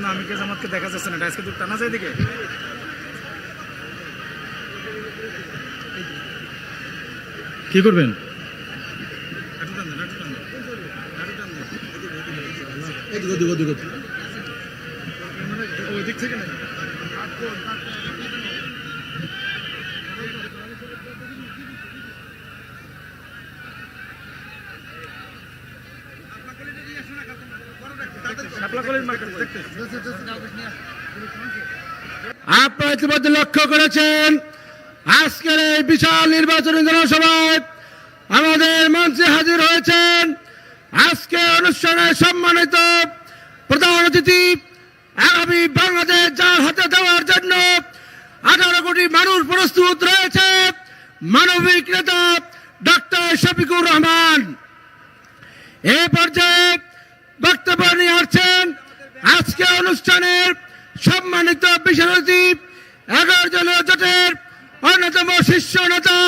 জন্য আমি কে জামাতকে দেখা যাচ্ছে না আজকে দূর টানা যায় দিকে কি করবেন? ওই দিক থেকে না আপনারা ইতিমধ্যে লক্ষ্য করেছেন, আজকের এই বিশাল নির্বাচনী জনসভায় আমাদের মঞ্চে হাজির হয়েছেন। আজকে অনুষ্ঠানে সম্মানিত প্রধান অতিথি, আগামী বাংলাদেশ যার হাতে দেওয়ার জন্য আঠারো কোটি মানুষ প্রস্তুত রয়েছে, মানবিক নেতা ডক্টর শফিকুর রহমান। এই পর্যায়ে বক্তব্য নিয়ে আসছেন আজকে অনুষ্ঠানের সম্মানিত বিশেষ অতিথি এগারো জনের জোটের অন্যতম শীর্ষ নেতা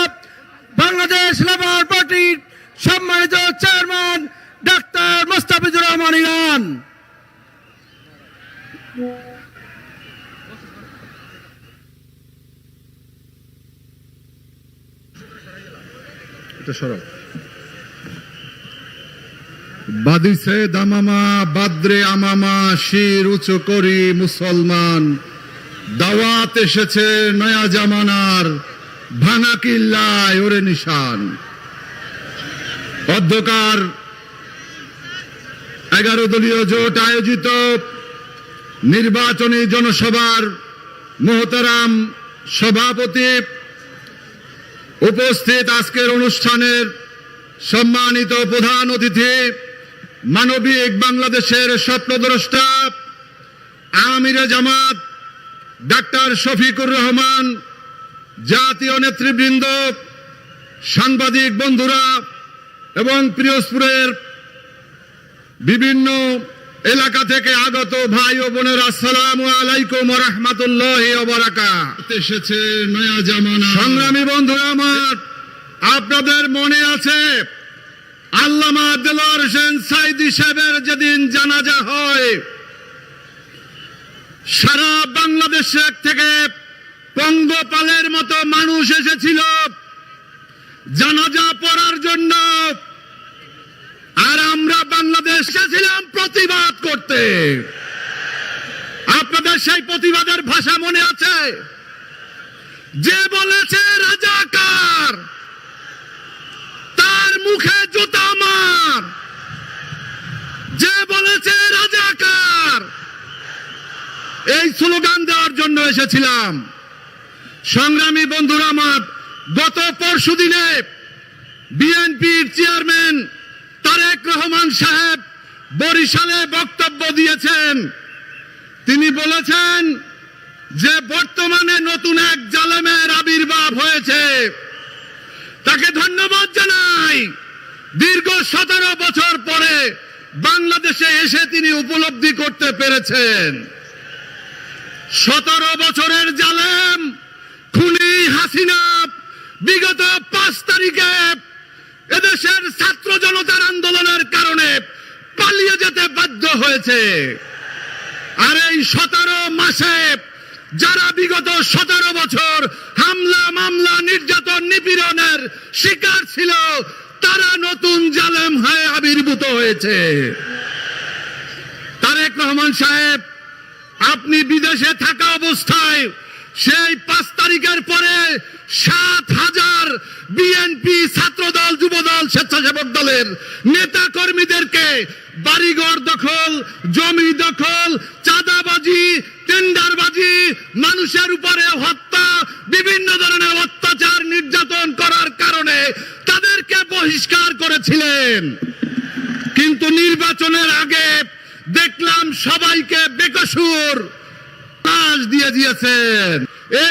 বাংলাদেশ লেবার পার্টির সম্মানিত chairman doctor Mostafizur Rahman Iran. সরব। বাদিছে দামামা বাদ্রে আমামা, শির উঁচু করি মুসলমান। দাওয়াত এসেছে নয়া জামানার, ভাঙা কিল্লায় ওরে নিশান। অধ্যকার এগারো দলীয় জোট আয়োজিত, নির্বাচনী জনসভার মোহতারাম সভাপতি উপস্থিত আজকের অনুষ্ঠানের সম্মানিত প্রধান অতিথি মানবিক বাংলাদেশের স্বপ্নদ্রষ্টা আমিরে জামাত ডাক্তার শফিকুর রহমান জাতীয় নেতৃবৃন্দ সাংবাদিক বন্ধুরা এবং প্রিয়সপুরের বিভিন্ন এলাকা থেকে আগত ভাই ও বোনের আসসালাম আলাইকুম রহমতুল্লাহ এসেছে নয়া জামানা। সংগ্রামী বন্ধুরা আমার আপনাদের মনে আছে আল্লামা দেলোয়ার হোসেন সাইদি সাহেবের যেদিন জানাজা হয়, সারা বাংলাদেশের থেকে পঙ্গপালের মতো মানুষ এসেছিল। জানাজা পড়ার জন্য আর আমরা বাংলাদেশ ছিলাম প্রতিবাদ করতে। আপনাদের সেই প্রতিবাদের ভাষা মনে আছে? যে বলেছে এই স্লোগান দেওয়ার জন্য এসেছিলাম। সংগ্রামী বন্ধুরা আমার, গত পরশু দিনে বিএনপির চেয়ারম্যান তারেক রহমান সাহেব বরিশালে বক্তব্য দিয়েছেন। তিনি বলেছেন যে বর্তমানে নতুন এক জালেমের আবির্ভাব হয়েছে। তাকে ধন্যবাদ জানাই। দীর্ঘ সতেরো বছর পরে বাংলাদেশে এসে তিনি উপলব্ধি করতে পেরেছেন। সতেরো বছরের জালেম খুনি হাসিনা, বিগত পাঁচ তারিখে এদেশের ছাত্র জনতার আন্দোলনের কারণে পালিয়ে যেতে বাধ্য হয়েছে। আর এই সতেরো মাসে যারা বিগত সতেরো বছর হামলা, মামলা, নির্যাতন, নিপীড়নের শিকার ছিল, তারা নতুন জালেম হয়ে আবির্ভূত হয়েছে। তারেক রহমান সাহেব আপনি বিদেশে থাকা অবস্থায় সেই পাঁচ তারিখের পরে সাত হাজার বিএনপি ছাত্রদল, যুবদল, স্বেচ্ছাসেবক দলের নেতা কর্মীদেরকে বাড়িঘর দখল, জমি দখল, চাঁদাবাজি, টেন্ডারবাজি, মানুষের উপরে হত্যা, বিভিন্ন ধরনের অত্যাচার নির্যাতন করার কারণে তাদেরকে বহিষ্কার করেছিলেন। কিন্তু নির্বাচনের আগে দেখলাম সবাইকে বেকসুর দিয়ে দিয়েছেন। এই